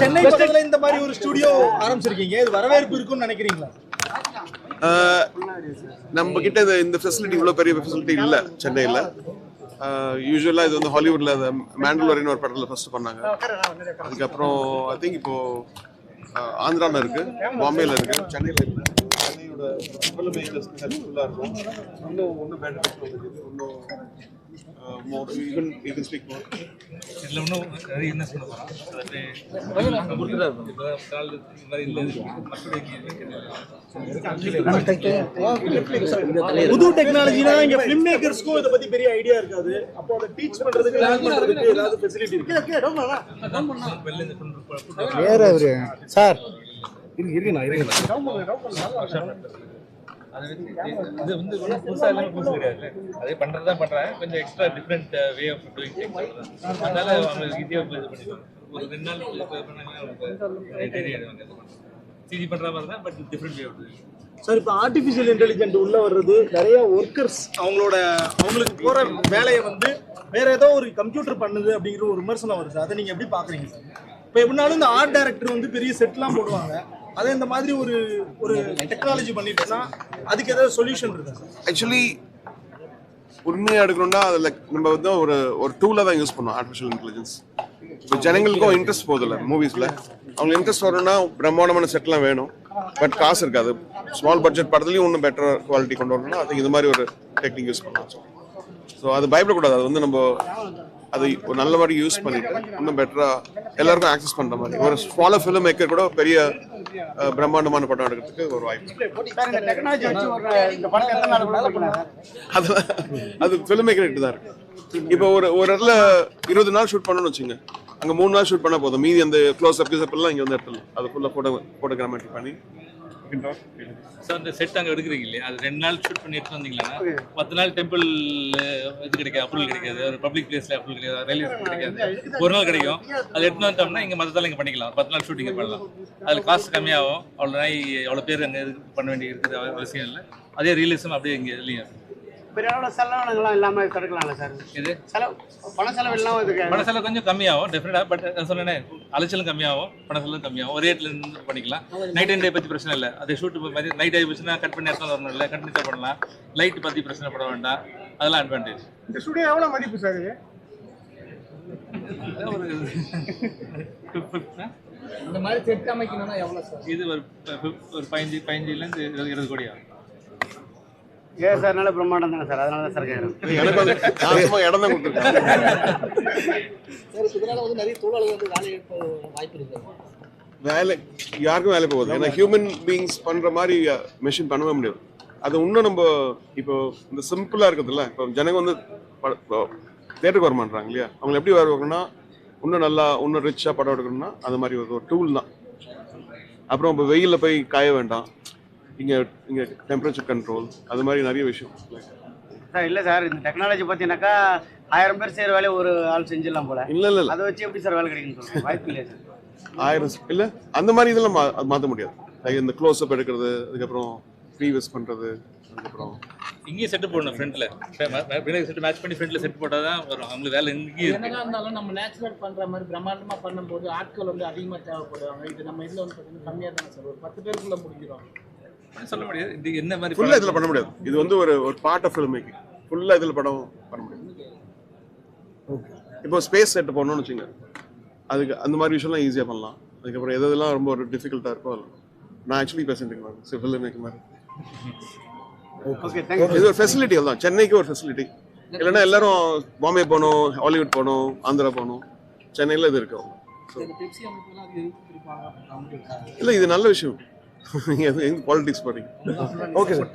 சென்னை பக்கத்துல இந்த மாதிரி ஒரு ஸ்டுடியோ ஆரம்பிச்சிருக்கீங்க. இது வரவேற்பு இருக்கும்னு நினைக்கிறீங்களா? நம்ம கிட்ட இந்த இந்த ஃபெசிலிட்டி இவ்வளோ பெரிய ஃபெசிலிட்டி இல்லை சென்னையில். யூஸ்வலாக இது வந்து ஹாலிவுட்ல அந்த மேண்டலோரின்னு ஒரு படத்தில் ஃபர்ஸ்ட் பண்ணாங்க. அதுக்கப்புறம் ஐ திங்க் இப்போ ஆஹ் ஆந்திரால இருக்கு பாம்பேல இருக்கு சென்னையில் இருக்கு. மேக்கர்ஸ்க்கு ஹெல்ப்ஃபுல்லாக இருக்கும். இன்னும் ஒன்றும் இன்னும் கேன் ஸ்பீக் மோர் இதில் இன்னும் நிறைய என்ன சொல்ல போகிறோம் புது டெக்னாலஜினா இங்க ஃபிலிம் மேக்கர்ஸ்க்கும் இத பத்தி பெரிய ஐடியா இருக்காது. அப்போ அதை டீச் பண்றதுக்கு லேர்ன் பண்றதுக்கு ஏதாவது ஃபெசிலிட்டி இருக்கு. வேற சார் இருக்கு இது வந்து ஒன்றும் புதுசாக புதுசு கிடையாது அதே பண்ணுறது தான் பண்ணுறாங்க கொஞ்சம் extra different way of doing things அதனால அவங்களுக்கு ஈஸியாக இது பண்ணிடுவாங்க ஒரு ரெண்டு நாள் இது பண்ணாங்கன்னா அவங்களுக்கு தெரிய ஆயிடுவாங்க சிஜி பண்ணுற மாதிரி தான் but different way of doing sir இப்போ ஆர்டிஃபிஷியல் இன்டெலிஜென்ட் உள்ள வர்றது நிறைய ஒர்க்கர்ஸ் அவங்களோட அவங்களுக்கு போற வேலையை வந்து வேற ஏதோ ஒரு கம்ப்யூட்டர் பண்ணுது அப்படிங்கிற ஒரு விமர்சனம் வருது. அதை நீங்க எப்படி பாக்குறீங்க சார் இப்போ எப்படினாலும் இந்த ஆர்ட் டைரக்டர் வந்து பெரிய செட்லாம் போடுவாங்க. அதே இந்த மாதிரி ஒரு ஒரு டெக்னாலஜி பண்ணிட்டோம்னா அதுக்கு ஏதாவது சொல்யூஷன் இருக்கா? ஆக்சுவலி உண்மையாக எடுக்கணும்னா அதில் நம்ம வந்து ஒரு ஒரு டூலாக தான் யூஸ் பண்ணோம் ஆர்டிஃபிஷியல் இன்டெலிஜென்ஸ் இப்போ ஜனங்களுக்கும் இன்ட்ரெஸ்ட் போதில்ல மூவிஸில் அவங்க இன்ட்ரெஸ்ட் வரணும்னா பிரம்மாண்டமான செட்லாம் வேணும். பட் காசு இருக்காது. ஸ்மால் பட்ஜெட் படத்துலையும் இன்னும் பெட்டர் குவாலிட்டி கொண்டு வரணும்னா அதுக்கு இது மாதிரி ஒரு டெக்னிக் யூஸ் பண்ணலாம். ஸோ அது பயப்படக்கூடாது. அது வந்து நம்ம அதை ஒரு நல்ல மாதிரி யூஸ் பண்ணிட்டு இன்னும் பெட்டராக எல்லாருக்கும் ஆக்சஸ் பண்ணுற மாதிரி. ஒரு ஸ்மாலர் ஃபிலிம் மேக்கர் கூட பெரிய பிரம்மாண்டமான படம் எடுக்கிறதுக்கு ஒரு வாய்ப்பு. அது அது ஃபிலிம் மேக்கர் தான் இருக்கு. இப்போ ஒரு ஒரு இடத்துல இருபது நாள் ஷூட் பண்ணணும்னு வச்சுங்க. அங்கே மூணு நாள் ஷூட் பண்ணா போதும். மீதி அந்த க்ளோஸ் அப் எல்லாம் இங்கே வந்து எடுத்துடலாம். அது ஃபுல்லாக ஃபோட்டோ ஃபோட்டோகிராமெட்ரி பண்ணி ஸோ அந்த செட் அங்கே எடுக்கிறீங்க இல்லையா? அது ரெண்டு நாள் ஷூட் பண்ணி எடுத்து வந்தீங்கன்னா பத்து நாள் டெம்பிள் இது கிடைக்காது அப்ரூவல் கிடைக்காது. ஒரு பப்ளிக் பிளேஸ்ல அப்ரூவல் கிடைக்காது ரயில்வே கிடைக்காது. ஒரு நாள் கிடைக்கும். அது எடுத்து வந்துட்டோம்னா இங்கே மற்றதால இங்கே பண்ணிக்கலாம். பத்து நாள் ஷூட்டிங் பண்ணலாம். அதில் காசு கம்மியாகும். அவ்வளோ நாய் அவ்வளோ பேர் அங்கே பண்ண வேண்டிய இருக்குது அவசியம் இல்லை. அதே ரியலிசம் அப்படியே இங்கே இல்லையா? பெரிய அளவில் செலவினங்கள்லாம் இல்லாமல் தடுக்கலாம்ல சார்? இது செலவு பண செலவு இல்லாமல் இதுக்கு பண செலவு கொஞ்சம் கம்மியாகும் டெஃபினட்டாக பட் நான் சொன்னேன் அலைச்சலும் கம்மியாகும் பண செலவும் கம்மியாகும். ஒரே இடத்துல இருந்து பண்ணிக்கலாம். நைட் அண்ட் டே பற்றி பிரச்சனை இல்லை. அதே ஷூட் மாதிரி நைட் ஆகிடுச்சுன்னா கட் பண்ணி இடத்துல வரணும் இல்லை பண்ணலாம். லைட் பற்றி பிரச்சனை பட வேண்டாம். அதெல்லாம் அட்வான்டேஜ் இந்த ஸ்டுடியோ எவ்வளோ மதிப்பு சார் இது? ஒரு இந்த மாதிரி செட் அமைக்கணும்னா எவ்வளோ சார் இது ஒரு பதினஞ்சு பதினஞ்சுலேருந்து இருபது இருபது கோடி ஆகும் ஏன் சார்? நல்ல பிரம்மாண்டம் தானே சார்? அதனால தான் சார் கேட்குறேன் இடம் தான் கொடுத்துருக்கேன். வேலை இழப்பு வாய்ப்பு இருக்கு. வேலை யாருக்கும் வேலை போகுது. ஏன்னா ஹியூமன் பீயிங்ஸ் பண்ற மாதிரி மெஷின் பண்ணவே முடியாது. அது இன்னும் நம்ம இப்போ இந்த சிம்பிளா இருக்குதுல்ல இப்போ ஜனங்க வந்து தேட்டருக்கு வர மாட்டாங்க இல்லையா? அவங்க எப்படி வருவாங்கன்னா இன்னும் நல்லா இன்னும் ரிச்சா படம் எடுக்கணும்னா அது மாதிரி ஒரு ஒரு டூல் தான். அப்புறம் இப்போ வெயில்ல போய் காய வேண்டாம். இங்க இங்க டெம்பரேச்சர் கண்ட்ரோல் அது மாதிரி நிறைய விஷயம். சார் இல்லை சார் இந்த டெக்னாலஜி பார்த்தீங்கன்னாக்கா ஆயிரம் பேர் செய்கிற வேலையை ஒரு ஆள் செஞ்சிடலாம் போல. இல்ல இல்ல இல்ல. அதை வச்சு எப்படி சார் வேலை கிடைக்குன்னு சொல்லுங்க வாய்ப்பு இல்லையா சார்? ஆயிரம் இல்ல அந்த மாதிரி இதெல்லாம் மா- அது மாத்த முடியாது. இந்த க்ளோஸ் அப் எடுக்கிறது அதுக்கப்புறம் ப்ரீவியஸ் பண்றது அதுக்கப்புறம் இங்கேயே செட்டு போடணும் ஃப்ரண்ட்ல பின்னாடி செட்டு மேட்ச் பண்ணி ஃப்ரண்ட்ல செட் போட்டால் தான் வரும். அவங்களுக்கு வேலை இங்கேயே இருக்கு. என்னதான் இருந்தாலும் நம்ம நேச்சுரல் பண்ற மாதிரி பிரம்மாண்டமா பண்ணும்போது ஆட்கள் வந்து அதிகமா தேவைப்படுவாங்க. இது நம்ம இதுல வந்து பார்த்தீங்கன்னா கம்மியா தானே சார் ஒரு பத்து பேருக்குள்ள முடிக்கிறோம். சொல்ல முடியாது. இது என்ன மாதிரி ஃபுல்லா இதுல பண்ண முடியாது. இது வந்து ஒரு ஒரு பார்ட் ஆஃப் ஃபில்ம் மேக்கிங் ஃபுல்லா இதுல படம் பண்ண முடியாது. இப்போ ஸ்பேஸ் செட் போடணும்னு வச்சுங்க. அதுக்கு அந்த மாதிரி விஷயம்லாம் ஈஸியாக பண்ணலாம். அதுக்கப்புறம் எது எதெல்லாம் ரொம்ப ஒரு டிஃபிகல்ட்டாக இருக்கோ அதெல்லாம் நான் ஆக்சுவலி பேசிட்டு மேம் ஃபில்ம் மேக்கிங் மாதிரி. ஓகே இது ஒரு ஃபெசிலிட்டி தான் சென்னைக்கு ஒரு ஃபெசிலிட்டி இல்லைன்னா எல்லாரும் பாம்பே போகணும் ஹாலிவுட் போகணும் ஆந்திரா போகணும். சென்னையில் இது இருக்கு. இந்த பெப்சி அமைப்புலாம் அது எதிர்த்து பிடிப்பாங்க அப்படின்னு இல்லை இது நல்ல விஷயம். எங்க பாலிடிக்ஸ் போகிறீங்க ஓகே சார்